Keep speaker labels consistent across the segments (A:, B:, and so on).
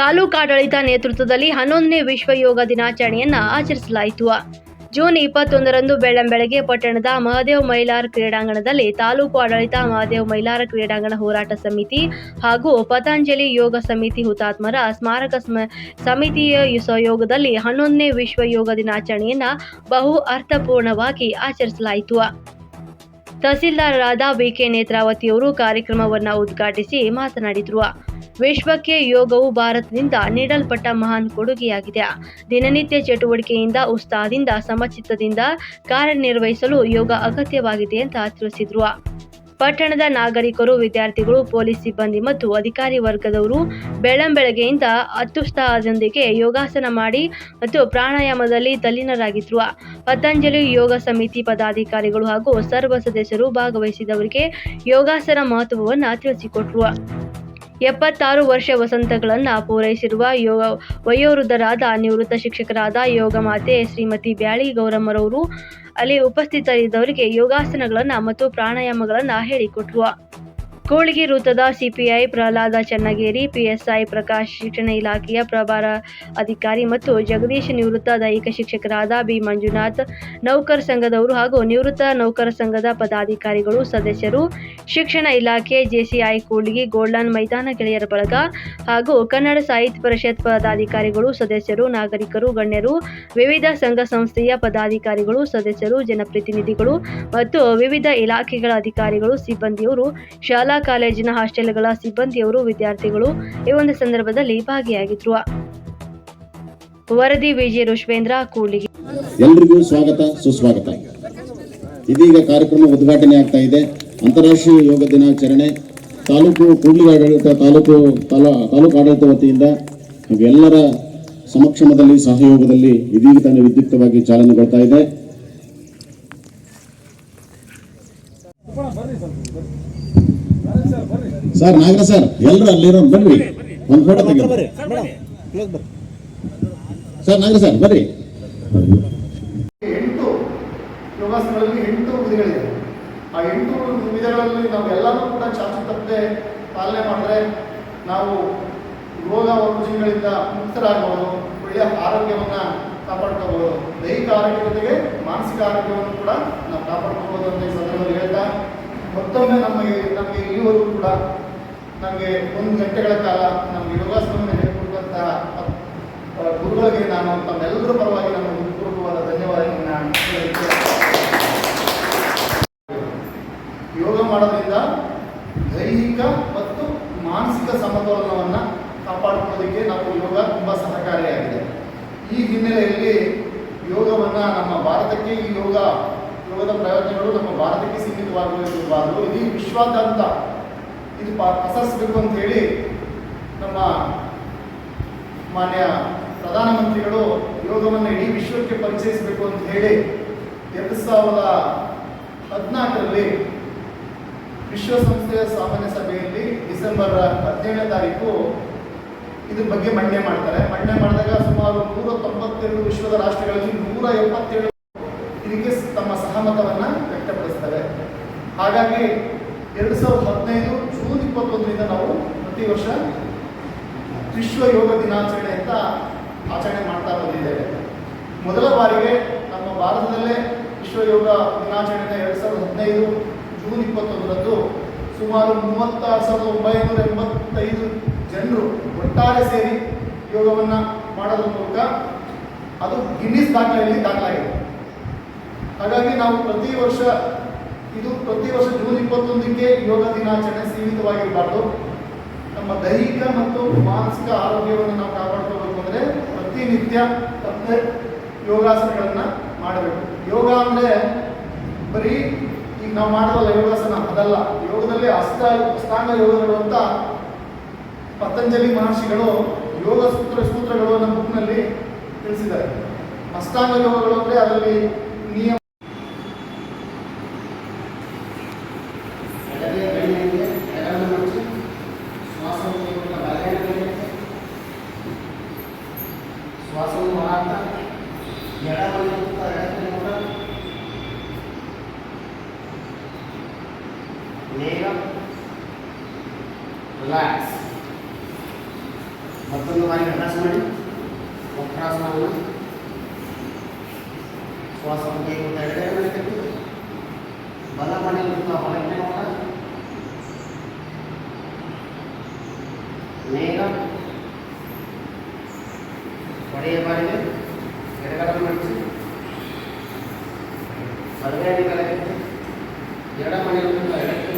A: ತಾಲೂಕಾಡಳಿತ ನೇತೃತ್ವದಲ್ಲಿ ಹನ್ನೊಂದನೇ ವಿಶ್ವ ಯೋಗ ದಿನಾಚರಣೆಯನ್ನ ಆಚರಿಸಲಾಯಿತು. ಜೂನ್ ಇಪ್ಪತ್ತೊಂದರಂದು ಬೆಳ್ಳಂಬೆಳಗ್ಗೆ ಪಟ್ಟಣದ ಮಹದೇವ್ ಮೈಲಾರ್ ಕ್ರೀಡಾಂಗಣದಲ್ಲಿ ತಾಲೂಕು ಆಡಳಿತ ಮಹದೇವ್ ಮೈಲಾರ ಕ್ರೀಡಾಂಗಣ ಹೋರಾಟ ಸಮಿತಿ ಹಾಗೂ ಪತಂಜಲಿ ಯೋಗ ಸಮಿತಿ ಹುತಾತ್ಮರ ಸ್ಮಾರಕ ಸ್ಮ- ಸಮಿತಿಯ ಸಹಯೋಗದಲ್ಲಿ ಹನ್ನೊಂದನೇ ವಿಶ್ವ ಯೋಗ ದಿನಾಚರಣೆಯನ್ನು ಬಹು ಅರ್ಥಪೂರ್ಣವಾಗಿ ಆಚರಿಸಲಾಯಿತು. ತಹಸೀಲ್ದಾರರಾದ ಬಿಕೆ ನೇತ್ರಾವತಿಯವರು ಕಾರ್ಯಕ್ರಮವನ್ನು ಉದ್ಘಾಟಿಸಿ ಮಾತನಾಡಿದರು. ವಿಶ್ವಕ್ಕೆ ಯೋಗವು ಭಾರತದಿಂದ ನೀಡಲ್ಪಟ್ಟ ಮಹಾನ್ ಕೊಡುಗೆಯಾಗಿದೆ. ದಿನನಿತ್ಯ ಚಟುವಟಿಕೆಯಿಂದ, ಉತ್ಸಾಹದಿಂದ, ಸಮಚಿತ್ತದಿಂದ ಕಾರ್ಯನಿರ್ವಹಿಸಲು ಯೋಗ ಅಗತ್ಯವಾಗಿದೆ ಅಂತ ತಿಳಿಸಿದ್ರು. ಪಟ್ಟಣದ ನಾಗರಿಕರು, ವಿದ್ಯಾರ್ಥಿಗಳು, ಪೊಲೀಸ್ ಸಿಬ್ಬಂದಿ ಮತ್ತು ಅಧಿಕಾರಿ ವರ್ಗದವರು ಬೆಳ್ಳಂಬೆಳಗ್ಗೆಯಿಂದ ಅತ್ಯುತ್ಸಾಹದೊಂದಿಗೆ ಯೋಗಾಸನ ಮಾಡಿ ಮತ್ತು ಪ್ರಾಣಾಯಾಮದಲ್ಲಿ ತಲ್ಲೀನರಾಗಿದ್ರು. ಪತಂಜಲಿ ಯೋಗ ಸಮಿತಿ ಪದಾಧಿಕಾರಿಗಳು ಹಾಗೂ ಸರ್ವ ಸದಸ್ಯರು ಭಾಗವಹಿಸಿದವರಿಗೆ ಯೋಗಾಸನ ಮಹತ್ವವನ್ನು ತಿಳಿಸಿಕೊಟ್ರು. ಎಪ್ಪತ್ತಾರು ವರ್ಷ ವಸಂತಗಳನ್ನು ಪೂರೈಸಿರುವ ಯೋಗ ವಯೋವೃದ್ಧರಾದ ನಿವೃತ್ತ ಶಿಕ್ಷಕರಾದ ಯೋಗ ಮಾತೆ ಶ್ರೀಮತಿ ಬ್ಯಾಳಿ ಗೌರಮ್ಮರವರು ಅಲ್ಲಿ ಉಪಸ್ಥಿತರಿದ್ದವರಿಗೆ ಯೋಗಾಸನಗಳನ್ನು ಮತ್ತು ಪ್ರಾಣಾಯಾಮಗಳನ್ನು ಹೇಳಿಕೊಟ್ರು. ಕೂಳಿಗಿ ವೃತ್ತದ ಸಿಪಿಐ ಪ್ರಹ್ಲಾದ ಚನ್ನಗೇರಿ, ಪಿಎಸ್ಐ ಪ್ರಕಾಶ್ ಶಿಕ್ಷಣ ಇಲಾಖೆಯ ಪ್ರಭಾರ ಅಧಿಕಾರಿ ಮತ್ತು ಜಗದೀಶ್ ನಿವೃತ್ತ ದೈಹಿಕ ಶಿಕ್ಷಕರಾದ ಬಿ. ಮಂಜುನಾಥ್, ನೌಕರ ಸಂಘದವರು ಹಾಗೂ ನಿವೃತ್ತ ನೌಕರ ಸಂಘದ ಪದಾಧಿಕಾರಿಗಳು ಸದಸ್ಯರು, ಶಿಕ್ಷಣ ಇಲಾಖೆ ಜೆಸಿಐ ಕೋಳಿಗೆ ಗೋಲ್ಡನ್ ಮೈದಾನ ಗೆಳೆಯರ ಬಳಗ ಹಾಗೂ ಕನ್ನಡ ಸಾಹಿತ್ಯ ಪರಿಷತ್ ಪದಾಧಿಕಾರಿಗಳು ಸದಸ್ಯರು, ನಾಗರಿಕರು, ಗಣ್ಯರು, ವಿವಿಧ ಸಂಘ ಸಂಸ್ಥೆಯ ಪದಾಧಿಕಾರಿಗಳು ಸದಸ್ಯರು, ಜನಪ್ರತಿನಿಧಿಗಳು ಮತ್ತು ವಿವಿಧ ಇಲಾಖೆಗಳ ಅಧಿಕಾರಿಗಳು, ಸಿಬ್ಬಂದಿಯವರು ಶಾಲಾ ಕಾಲೇಜಿನ ಹಾಸ್ಟೆಲ್ಗಳ ಸಿಬ್ಬಂದಿಯವರು ವಿದ್ಯಾರ್ಥಿಗಳು ಈ ಒಂದು ಸಂದರ್ಭದಲ್ಲಿ ಭಾಗಿಯಾಗಿದ್ರು. ವರದಿ ವಿಜಯ ರುಷ್ವೇಂದ್ರ ಕೂಡ್ಲಿಗಿ.
B: ಎಲ್ರಿಗೂ ಸ್ವಾಗತ, ಸುಸ್ವಾಗತ. ಇದೀಗ ಕಾರ್ಯಕ್ರಮ ಉದ್ಘಾಟನೆ ಆಗ್ತಾ ಇದೆ. ಅಂತಾರಾಷ್ಟ್ರೀಯ ಯೋಗ ದಿನಾಚರಣೆ. ತಾಲೂಕು ಕೂಡ್ಲಿ ಆಡಳಿತ, ತಾಲೂಕು ತಾಲೂ- ತಾಲೂಕು ಆಡಳಿತ ವತಿಯಿಂದ ಎಲ್ಲರ ಸಮಕ್ಷಮದಲ್ಲಿ, ಸಹಯೋಗದಲ್ಲಿ ಇದೀಗ ತಾನೇ ವಿದ್ಯುಕ್ತವಾಗಿ ಚಾಲನೆಗೊಳ್ತಾ ಇದೆ. ಸರ್ ನಾಗರ ಸರ್ ಎಲ್ಲರೂ ಅಲ್ಲಿರೋ ಬನ್ರಿ ಒಂದು ಫೋಟೋ ತೆಗೆದು. ಸರ್ ನಾಗರ ಸರ್ ಬರ್ರಿ.
C: ಎಂಟು ಯೋಗಾಸನಗಳಲ್ಲಿ ಎಂಟು ವಿಧಿಗಳಿದೆ. ಆ ಎಂಟು ವಿಧಗಳಲ್ಲಿ ನಾವು ಎಲ್ಲರೂ ಕೂಡ ಚಾಚು ತಪ್ಪದೆ ಪಾಲನೆ ಮಾಡಿದ್ರೆ ನಾವು ರೋಗ ರುಜಿನಗಳಿಂದ ಮುಕ್ತರಾಗಬಹುದು ಒಳ್ಳೆಯ ಆರೋಗ್ಯವನ್ನ ಕಾಪಾಡ್ಕೋಬಹುದು. ದೈಹಿಕ ಆರೋಗ್ಯ ಜೊತೆಗೆ ಮಾನಸಿಕ ಆರೋಗ್ಯವನ್ನು ಕೂಡ ನಾವು ಕಾಪಾಡ್ಕೋಬಹುದು ಅಂತ ಈ ಸಂದರ್ಭದಲ್ಲಿ ಹೇಳ್ತಾ ಮತ್ತೊಮ್ಮೆ ನಮಗೆ ನಮಗೆ ಇಲ್ಲಿವರೆಗೂ ಕೂಡ ನಮಗೆ ಒಂದು ಗಂಟೆಗಳ ಕಾಲ ನಮ್ಮ ಯೋಗಾಸನವನ್ನು ಹೇಳಿಕೊಡುವಂತಹ ಆ, ಗುರುಗಳಿಗೆ ನಾನು ತಮ್ಮೆಲ್ಲರ ಪರವಾಗಿ ನಾನು ಹೃತ್ಪೂರ್ವಕವಾದ ಧನ್ಯವಾದಗಳನ್ನು ಯೋಗ ಮಾಡೋದ್ರಿಂದ ದೈಹಿಕ ಮತ್ತು ಮಾನಸಿಕ ಸಮತೋಲನವನ್ನು ಕಾಪಾಡಿಕೊಳ್ಳೋದಕ್ಕೆ ನಾವು ಯೋಗ ತುಂಬ ಸಹಕಾರಿಯಾಗಿದೆ. ಈ ಹಿನ್ನೆಲೆಯಲ್ಲಿ ಯೋಗವನ್ನು ನಮ್ಮ ಭಾರತಕ್ಕೆ ಈ ಯೋಗ ಯೋಗದ ಪ್ರಯೋಜನಗಳು ನಮ್ಮ ಭಾರತಕ್ಕೆ ಸೀಮಿತವಾಗಿರಬಾರದು. ಇಡೀ ವಿಶ್ವಾದ್ಯಂತ ಇದು ಪಸರಿಸಬೇಕು ಅಂತ ಹೇಳಿ ನಮ್ಮ ಮಾನ್ಯ ಪ್ರಧಾನಮಂತ್ರಿಗಳು ಯೋಗವನ್ನು ಇಡೀ ವಿಶ್ವಕ್ಕೆ ಪರಿಚಯಿಸಬೇಕು ಅಂತ ಹೇಳಿ ಎರಡು ಸಾವಿರದ ಹದಿನಾಲ್ಕರಲ್ಲಿ ವಿಶ್ವಸಂಸ್ಥೆಯ ಸಾಮಾನ್ಯ ಸಭೆಯಲ್ಲಿ ಡಿಸೆಂಬರ್ ಹದಿನೇಳನೇ ತಾರೀಕು ಇದ್ರ ಬಗ್ಗೆ ಮಂಡನೆ ಮಾಡ್ತಾರೆ. ಮಂಡನೆ ಮಾಡಿದಾಗ ಸುಮಾರು ನೂರ ತೊಂಬತ್ತೆರಡು ವಿಶ್ವದ ರಾಷ್ಟ್ರಗಳಲ್ಲಿ ನೂರ ಎಪ್ಪತ್ತೇಳು ಇದಕ್ಕೆ ತಮ್ಮ ಸಹಮತವನ್ನು ವ್ಯಕ್ತಪಡಿಸ್ತಾರೆ. ಹಾಗಾಗಿ ಎರಡು ಸಾವಿರದ ಹದಿನೈದು ಇಪ್ಪತ್ತೊಂದರಿಂದ ನಾವು ಪ್ರತಿ ವರ್ಷ ವಿಶ್ವ ಯೋಗ ದಿನಾಚರಣೆ ಅಂತ ಆಚರಣೆ ಮಾಡ್ತಾ ಬಂದಿದ್ದೇವೆ. ಮೊದಲ ಬಾರಿಗೆ ನಮ್ಮ ಭಾರತದಲ್ಲೇ ವಿಶ್ವ ಯೋಗ ದಿನಾಚರಣೆನ ಎರಡು ಸಾವಿರದ ಹದಿನೈದು ಜೂನ್ ಇಪ್ಪತ್ತೊಂದರಂದು ಸುಮಾರು ಮೂವತ್ತಾರು ಸಾವಿರದ ಒಂಬೈನೂರ ಎಂಬತ್ತೈದು ಜನರು ಒಟ್ಟಾರೆ ಸೇರಿ ಯೋಗವನ್ನು ಮಾಡೋದ್ರ ಮೂಲಕ ಅದು ಗಿನ್ನಿಸ್ ದಾಖಲೆಯಲ್ಲಿ ದಾಖಲಾಗಿದೆ. ಹಾಗಾಗಿ ನಾವು ಪ್ರತಿ ವರ್ಷ ಇದು ಪ್ರತಿ ವರ್ಷ ಜೂನ್ ಇಪ್ಪತ್ತೊಂದಕ್ಕೆ ಯೋಗ ದಿನಾಚರಣೆ ಸೀಮಿತವಾಗಿರಬಾರ್ದು. ನಮ್ಮ ದೈಹಿಕ ಮತ್ತು ಮಾನಸಿಕ ಆರೋಗ್ಯವನ್ನು ನಾವು ಕಾಪಾಡ್ಕೋಬೇಕು ಅಂದರೆ ಪ್ರತಿನಿತ್ಯ ತಪ್ಪದೆ ಯೋಗಾಸನಗಳನ್ನು ಮಾಡಬೇಕು. ಯೋಗ ಅಂದರೆ ಬರೀ ಈಗ ನಾವು ಮಾಡೋದಲ್ಲ ಯೋಗಾಸನ ಅದಲ್ಲ. ಯೋಗದಲ್ಲಿ ಅಷ್ಟ ಅಸ್ತಾಂಗ ಯೋಗಗಳು ಅಂತ ಪತಂಜಲಿ ಮಹರ್ಷಿಗಳು ಯೋಗ ಸೂತ್ರ ಸೂತ್ರಗಳು ಅನ್ನೋ ಬುಕ್ನಲ್ಲಿ ತಿಳಿಸಿದ್ದಾರೆ. ಅಷ್ಟಾಂಗ ಯೋಗಗಳು ಅಂದರೆ ಅದರಲ್ಲಿ ನಿಯಮ
D: ಮತ್ತೊಂದು ಬಾರಿ ಅಭ್ಯಾಸ ಮಾಡಿ ವಕ್ರಾಸನವನ್ನು ಶ್ವಾಸವನ್ನು ಎಡಗಡೆ ಮಾಡಬೇಕು ಬಲ ಮಾಡಿರುವಂಥ ಹೊರಗಡೆ ನೋಡ ನೇರ ಒಡೆಯ ಬಾರಿಗೆ ಎಡಗಡೆ ಮಾಡಿಸಿ ಬಲಗಡೆ ಕಲೆಗೆ ಎಡ ಮಾಡಿರುವಂಥ ಎಡಕ್ಕೆ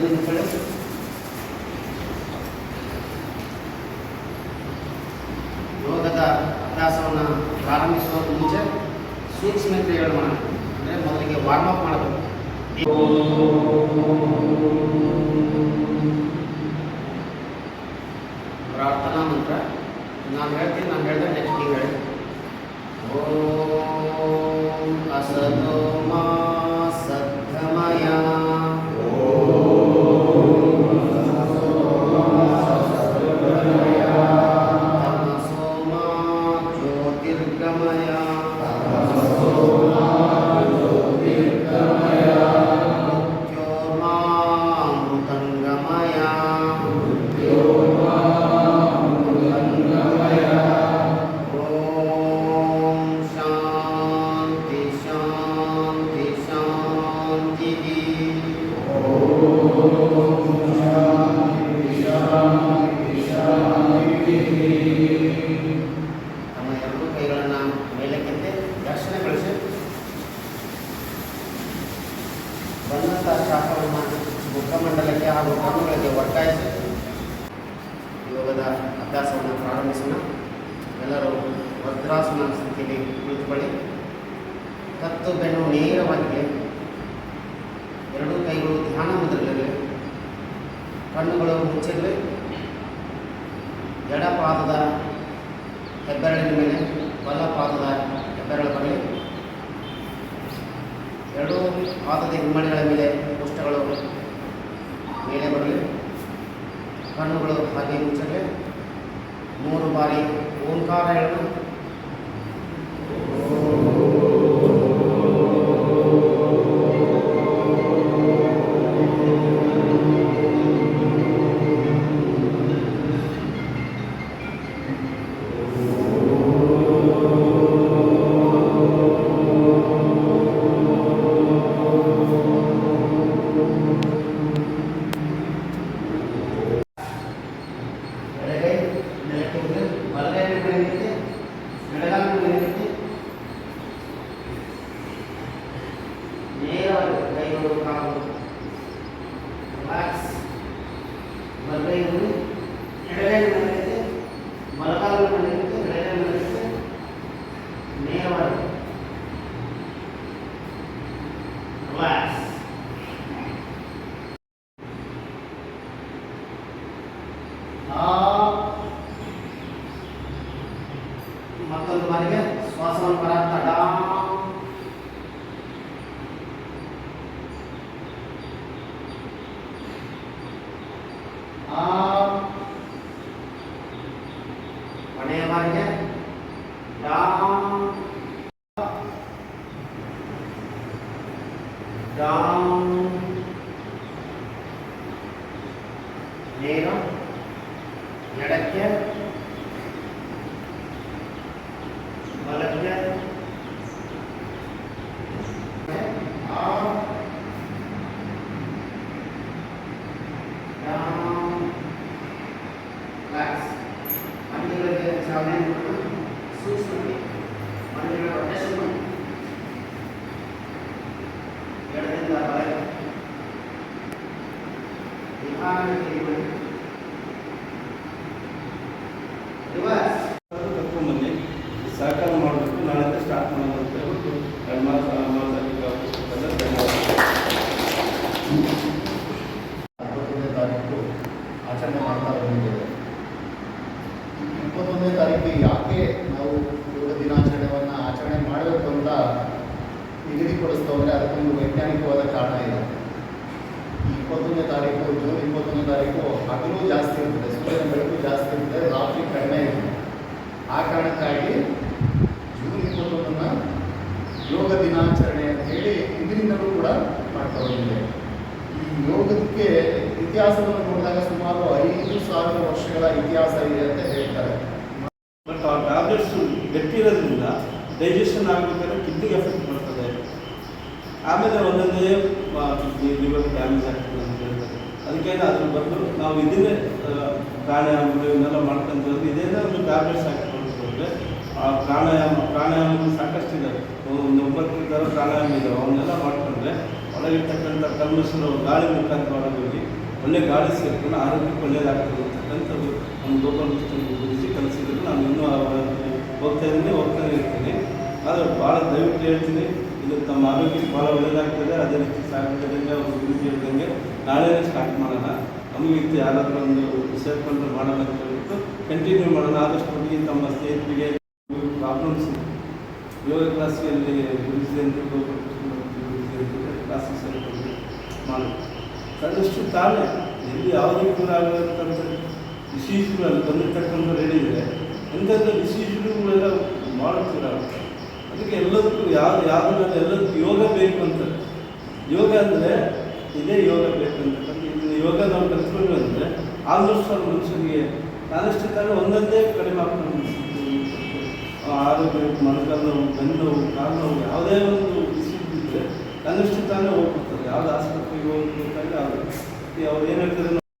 D: ಎದ್ದು ನಿಂತುಕೊಳ್ಳಿ ಯೋಗದ ಅಭ್ಯಾಸವನ್ನು ಪ್ರಾರಂಭಿಸುವ ಮುಂಚೆ ಸೂಕ್ಷ್ಮ ಕ್ರಿಯೆಗಳು ಮಾಡಬೇಕು ಅಂದರೆ ಮೊದಲಿಗೆ ವಾರ್ಮ್ ಅಪ್ ಮಾಡಬೇಕು. ಪ್ರಾರ್ಥನಾ ಮಂತ್ರ. ನಾನು ಹೇಳ್ತೀನಿ, ನಾನು ಹೇಳಿದೆ ನೆಕ್ಸ್ಟ್ ನೀವು ಹೇಳಿ. ಓ ಅಸದೋ ಮಾ ಬಂದಂಥ ಶಾಖವನ್ನು ಮುಖಮಂಡಲಕ್ಕೆ ಹಾಗೂ ಕಣ್ಣುಗಳಿಗೆ ಒಟ್ಟಾಯಿಸಿ ಯೋಗದ ಅಭ್ಯಾಸವನ್ನು ಪ್ರಾರಂಭಿಸೋಣ. ಎಲ್ಲರೂ ವಜ್ರಾಸನ ಸ್ಥಿತಿಯಲ್ಲಿ ಕುಳಿತುಕೊಳ್ಳಿ. ಹತ್ತು ಬೆನ್ನು ನೇರವಾಗಿದೆ ಎರಡೂ ಕೈಗಳು ಧ್ಯಾನ ಮುದ್ರಲಿರಲಿ ಕಣ್ಣುಗಳು ಮುಚ್ಚಿರಲಿ. ಎಡ ಪಾದದ ಹೆಬ್ಬೆರಳಿನ ಮೇಲೆ, ಬಲ ಪಾದದ ಹೆಬ್ಬೆರಳು ಬರಲಿ ಎರಡೂ ಪಾದದ ಹಿಮ್ಮಡಿಗಳ ಮೇಲೆ ಪುಷ್ಟಗಳು ಮೇಲೆ ಬರಲಿ. ಕಣ್ಣುಗಳು ಹಾಗೆ ಮುಚ್ಚಲಿ ಮೂರು ಬಾರಿ ಓಂಕಾರ ಹೇಳೋಣ
C: में हमारे क्या राम ನಿಗದಿಪಡಿಸ್ತಾ ಹೋದರೆ ಅದಕ್ಕೊಂದು ವೈಜ್ಞಾನಿಕವಾದ ಕಾರಣ ಇದೆ ಈ ಇಪ್ಪತ್ತೊಂದನೇ ತಾರೀಕು, ಜೂನ್ ಇಪ್ಪತ್ತೊಂದನೇ ತಾರೀಕು ಹಗಲು ಜಾಸ್ತಿ ಇರ್ತದೆ, ಸೂರ್ಯನ ಬೆಳಕು ಜಾಸ್ತಿ ಇರ್ತದೆ, ರಾತ್ರಿ ಕಡಿಮೆ ಇರ್ತದೆ. ಆ ಕಾರಣಕ್ಕಾಗಿ ಜೂನ್ ಇಪ್ಪತ್ತೊಂದನ್ನು ಯೋಗ ದಿನಾಚರಣೆ ಅಂತ ಹೇಳಿ ಇಂದಿನಿಂದಲೂ ಕೂಡ ಮಾಡ್ತಾ ಬಂದಿದೆ ಈ ಯೋಗಕ್ಕೆ ಇತಿಹಾಸವನ್ನು ನೋಡಿದಾಗ ಸುಮಾರು ಐದು ಸಾವಿರ ವರ್ಷಗಳ ಇತಿಹಾಸ ಇದೆ ಅಂತ ಹೇಳ್ತಾರೆ
E: ಆಮೇಲೆ ಒಂದೊಂದೇ ಲಿವರ್ ಡ್ಯಾಮೇಜ್ ಆಗ್ತದೆ ಅಂತ ಹೇಳ್ತಾರೆ. ಅದಕ್ಕೆ ಅದ್ರ ಬದಲು ನಾವು ಇದನ್ನೇ ಪ್ರಾಣಾಯಾಮ ಇವನ್ನೆಲ್ಲ ಮಾಡ್ಕೊಂಡು ಇದೇನೇ ಒಂದು ಟ್ಯಾಬ್ಲೆಟ್ಸ್ ಹಾಕಿಕೊಂಡ್ರೆ ಆ ಪ್ರಾಣಾಯಾಮ ಪ್ರಾಣಾಯಾಮ ಸಾಕಷ್ಟು ಇದ್ದಾರೆ ಒಂದು ಒಂಬತ್ತು ಥರ ಪ್ರಾಣಾಯಾಮ ಇದ್ದಾವೆ ಅವನ್ನೆಲ್ಲ ಮಾಡ್ಕೊಂಡ್ರೆ ಒಳಗಿರ್ತಕ್ಕಂಥ ಕಲ್ಮಶರು ಗಾಳಿ ಮುಖಾಂತರ ಒಳಗೋಗಿ ಒಳ್ಳೆ ಗಾಳಿ ಸೇರ್ಕೊಂಡು ಆರೋಗ್ಯಕ್ಕೆ ಒಳ್ಳೆಯದಾಗ್ತದೆ ಅಂತಕ್ಕಂಥದ್ದು ನಮ್ಮ ಗೋಪಾಲ ಗುರುಜಿ ಕಲಿಸಿದ್ರು. ನಾನು ಇನ್ನೂ ಹೋಗ್ತಾ ಇದ್ದೀನಿ, ಹೋಗ್ತಾನೆ ಇರ್ತೀನಿ. ಆದರೆ ಭಾಳ ದಯವಿಟ್ಟು ಹೇಳ್ತೀನಿ. ಇದು ತಮ್ಮ ಆರೋಗ್ಯಕ್ಕೆ ಭಾಳ ಒಳ್ಳೇದಾಗ್ತದೆ ಅದೇ ರೀತಿ ಸಾಕುವುದರಿಂದ ಅವರು ಗುರುಜಿ ಹೇಳಿದಂಗೆ ನಾಳೆನೇ ಸ್ಟಾರ್ಟ್ ಮಾಡೋಣ ನಮ್ಮ ರೀತಿ ಯಾರಾದರೂ ಒಂದು ಸೇರ್ಕೊಂಡು ಮಾಡೋಣ ಅಂತ ಹೇಳ್ಬಿಟ್ಟು ಕಂಟಿನ್ಯೂ ಮಾಡೋಣ ಆದಷ್ಟು ಮಟ್ಟಿಗೆ ತಮ್ಮ ಸ್ನೇಹಿತರಿಗೆ ಪ್ರಾಬ್ಲಮ್ಸ್ ಯೋಗ ಕ್ಲಾಸ್ಗೆ ಗುರುಜಿ ಅಂತ ಗುರುಜಿ ಅಂತ ಕ್ಲಾಸಿಗೆ ಸೇರ್ಕೊಂಡು ಮಾಡಿ ಅದಷ್ಟು ತಾನೇ ಎಲ್ಲಿ ಯಾವುದೇ ಕೂಡ ಆಗುವಂಥ ಡಿಸೀಸ್ಗಳು ಅಲ್ಲಿ ಬಂದಿರ್ತಕ್ಕಂಥ ಇದೆ ಎಂಥೆಂಥ ಡಿಸೀಸ್ಗಳೆಲ್ಲ ಮಾಡುತ್ತೀರ ಅದಕ್ಕೆ ಎಲ್ಲದಕ್ಕೂ ಯಾರು ಯಾರು ಎಲ್ಲದಕ್ಕೂ ಯೋಗ ಬೇಕು ಅಂತ. ಯೋಗ ಅಂದರೆ ಇದೇ ಯೋಗ ಬೇಕಂತಕ್ಕಂಥ ಇದನ್ನು ಯೋಗ ನಾವು ಕಲ್ತ್ಕೊಂಡು ಅಂದರೆ ಆಲ್ಮೋಸ್ಟ್ ಅವ್ರ ಮನುಷ್ಯನಿಗೆ ನಾನಷ್ಟು ಕಾಲ ಒಂದೊಂದೇ ಕಡಿಮೆ ಆಗ್ತದೆ. ಆರೋಗ್ಯ ಮನಕಾಲ ನೋವು ಬೆನ್ನು ನೋವು ಕಾಲು ನೋವು ಯಾವುದೇ ಒಂದು ತನ್ನಷ್ಟು ತಾನೇ ಹೋಗ್ಬಿಡ್ತದೆ. ಯಾವ್ದು ಆಸ್ಪತ್ರೆಗೆ ಹೋಗ್ಬೇಕಾದ್ರೆ ಅವ್ರು ಅವ್ರು ಏನು ಹೇಳ್ತಾರೆ